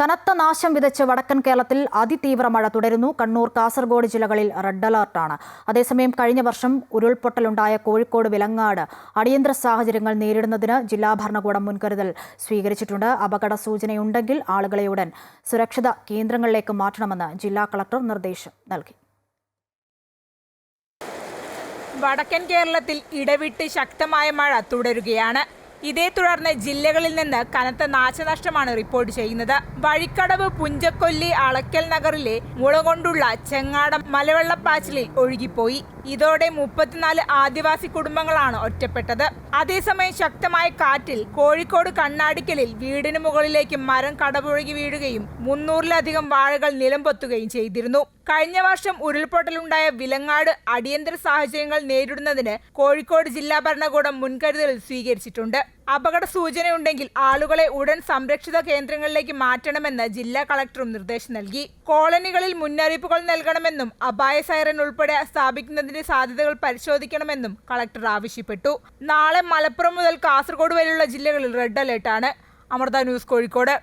കനത്ത നാശം വിതച്ച് വടക്കൻ കേരളത്തിൽ അതിതീവ്ര മഴ തുടരുന്നു. കണ്ണൂർ കാസർഗോഡ് ജില്ലകളിൽ റെഡ് അലർട്ടാണ്. അതേസമയം കഴിഞ്ഞ വർഷം ഉരുൾപൊട്ടലുണ്ടായ കോഴിക്കോട് വിലങ്ങാട് അടിയന്തര സാഹചര്യങ്ങൾ നേരിടുന്നതിന് ജില്ലാ ഭരണകൂടം മുൻകരുതൽ സ്വീകരിച്ചിട്ടുണ്ട്. അപകട സൂചനയുണ്ടെങ്കിൽ ആളുകളെ ഉടൻ സുരക്ഷിത കേന്ദ്രങ്ങളിലേക്ക് മാറ്റണമെന്ന് ജില്ലാ കളക്ടർ നിർദ്ദേശം നൽകി. വടക്കൻ കേരളത്തിൽ ഇടവിട്ട് ശക്തമായ മഴ തുടരുകയാണ്. ഇതേ തുടർന്ന് ജില്ലകളിൽ നിന്ന് കനത്ത നാശനഷ്ടമാണ് റിപ്പോർട്ട് ചെയ്യുന്നത്. വഴിക്കടവ് പുഞ്ചക്കൊല്ലി അളക്കൽ നഗറിലെ മുള കൊണ്ടുള്ള ചെങ്ങാടം മലവെള്ളപ്പാച്ചിലിൽ ഒഴുകിപ്പോയി. ഇതോടെ മുപ്പത്തിനാല് ആദിവാസി കുടുംബങ്ങളാണ് ഒറ്റപ്പെട്ടത്. അതേസമയം ശക്തമായ കാറ്റിൽ കോഴിക്കോട് കണ്ണാടിക്കലിൽ വീടിന് മുകളിലേക്ക് മരം കടപുഴകി വീഴുകയും മുന്നൂറിലധികം വാഴകൾ നിലംപൊത്തുകയും ചെയ്തിരുന്നു. കഴിഞ്ഞ വർഷം ഉരുൾപൊട്ടലുണ്ടായ വിലങ്ങാട് അടിയന്തര സാഹചര്യങ്ങൾ നേരിടുന്നതിന് കോഴിക്കോട് ജില്ലാ ഭരണകൂടം മുൻകരുതൽ സ്വീകരിച്ചിട്ടുണ്ട്. അപകട സൂചനയുണ്ടെങ്കിൽ ആളുകളെ ഉടൻ സംരക്ഷിത കേന്ദ്രങ്ങളിലേക്ക് മാറ്റണമെന്ന് ജില്ലാ കളക്ടറും നിർദ്ദേശം നൽകി. കോളനികളിൽ മുന്നറിയിപ്പുകൾ നൽകണമെന്നും അപായ സൈറൻ ഉൾപ്പെടെ സ്ഥാപിക്കുന്നതിന്റെ സാധ്യതകൾ പരിശോധിക്കണമെന്നും കളക്ടർ ആവശ്യപ്പെട്ടു. നാളെ മലപ്പുറം മുതൽ കാസർഗോഡ് വരെയുള്ള ജില്ലകളിൽ റെഡ് അലേർട്ടാണ്. അമൃത ന്യൂസ് കോഴിക്കോട്.